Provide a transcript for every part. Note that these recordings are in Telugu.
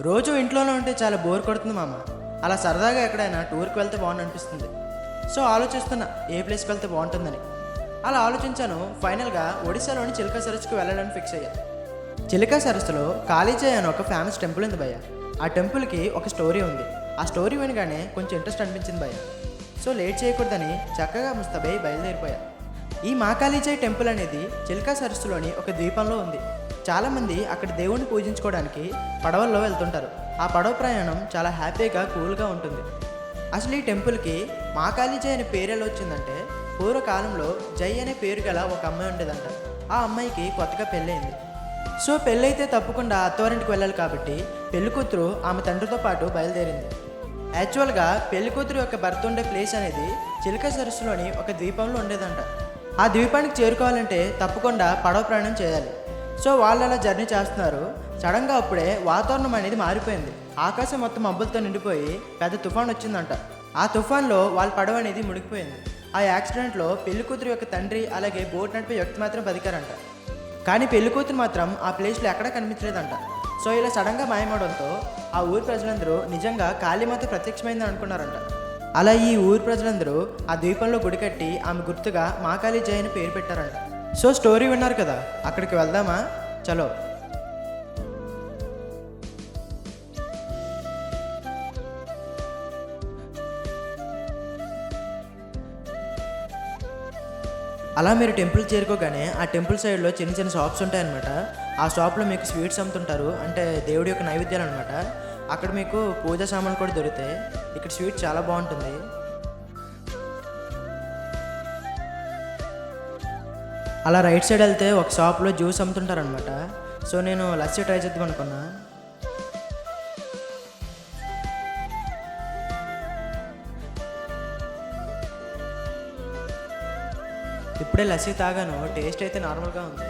రోజు ఇంట్లోనే ఉంటే చాలా బోర్ కొడుతుంది మామ. అలా సరదాగా ఎక్కడైనా టూర్కి వెళ్తే బాగుంది అనిపిస్తుంది సో ఆలోచిస్తున్నా ఏ ప్లేస్కి వెళ్తే బాగుంటుందని. అలా ఆలోచించాను ఫైనల్గా ఒడిశాలోని చిలక సరస్సుకు వెళ్ళడానికి ఫిక్స్ అయ్యాను చిలక సరస్సులో కాళీజయ్ అని ఒక ఫేమస్ టెంపుల్ ఉంది భయ్య. ఆ టెంపుల్కి ఒక స్టోరీ ఉంది. ఆ స్టోరీ వినగానే కొంచెం ఇంట్రెస్ట్ అనిపించింది భయ్య. సో లేట్ చేయకూడదని చక్కగా ముస్తాబై బయలుదేరిపోయా. ఈ మాకాళీజయ్ టెంపుల్ అనేది చిల్కా సరస్సులోని ఒక ద్వీపంలో ఉంది. చాలామంది అక్కడ దేవుణ్ణి పూజించుకోవడానికి పడవల్లో వెళ్తుంటారు. ఆ పడవ ప్రయాణం చాలా హ్యాపీగా కూల్గా ఉంటుంది. అసలు ఈ టెంపుల్కి మాకాళీజయ్ అనే పేరు ఎలా వచ్చిందంటే పూర్వకాలంలో జై అనే పేరు గల ఒక అమ్మాయి ఉండేదంట. ఆ అమ్మాయికి కొత్తగా పెళ్ళయింది. సో పెళ్ళైతే తప్పకుండా అత్తవారింటికి వెళ్ళాలి కాబట్టి పెళ్ళి కూతురు ఆమె తండ్రితో పాటు బయలుదేరింది. యాక్చువల్గా పెళ్ళి కూతురు యొక్క భర్త ఉండే ప్లేస్ అనేది చిలక సరస్సులోని ఒక ద్వీపంలో ఉండేదంట. ఆ ద్వీపానికి చేరుకోవాలంటే తప్పకుండా పడవ ప్రయాణం చేయాలి. సో వాళ్ళు అలా జర్నీ చేస్తున్నారు. సడన్గా అప్పుడే వాతావరణం అనేది మారిపోయింది. ఆకాశం మొత్తం మబ్బులతో నిండిపోయి పెద్ద తుఫాన్ వచ్చిందంట. ఆ తుఫాన్లో వాళ్ళ పడవ అనేది మునిగిపోయింది. ఆ యాక్సిడెంట్లో పెళ్ళి కూతురు యొక్క తండ్రి అలాగే బోట్ నడిపే వ్యక్తి మాత్రం బతికారంట. కానీ పెళ్ళి కూతురు మాత్రం ఆ ప్లేస్లో ఎక్కడా కనిపించలేదంట. సో ఇలా సడన్గా మాయమవడంతో ఆ ఊరి ప్రజలందరూ నిజంగా కాళీమాత ప్రత్యక్షమైందని అనుకున్నారంట. అలా ఈ ఊరి ప్రజలందరూ ఆ ద్వీపంలో గుడి కట్టి ఆమె గుర్తుగా మాకాళీ జయ అని పేరు పెట్టారంట. సో స్టోరీ విన్నారు కదా అక్కడికి వెళ్దామా? చలో. అలా మీరు టెంపుల్ చేరుకోగానే ఆ టెంపుల్ సైడ్లో చిన్న చిన్న షాప్స్ ఉంటాయన్నమాట. ఆ షాప్లో మీకు స్వీట్స్ అమ్ముతుంటారు అంటే దేవుడి యొక్క నైవేద్యాలు అనమాట అక్కడ మీకు పూజ సామాన్లు కూడా దొరుకుతాయి. ఇక్కడ స్వీట్ చాలా బాగుంటుంది. అలా రైట్ సైడ్ వెళ్తే ఒక షాప్లో జ్యూస్ అమ్ముతుంటారనమాట సో నేను లస్సీ ట్రై చేద్దాం అనుకున్నా. ఇప్పుడే లస్సీ తాగాను. టేస్ట్ అయితే నార్మల్గా ఉంది.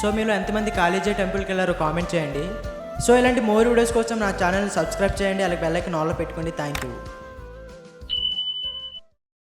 సో మీరు ఎంతమంది కాలేజీ టెంపుల్కి వెళ్ళారో కామెంట్ చేయండి. సో ఇలాంటి మోర్ వీడియోస్ కోసం నా ఛానల్ సబ్స్క్రైబ్ చేయండి. అలాగే బెల్లైకి నాలో పెట్టుకోండి. Thank you.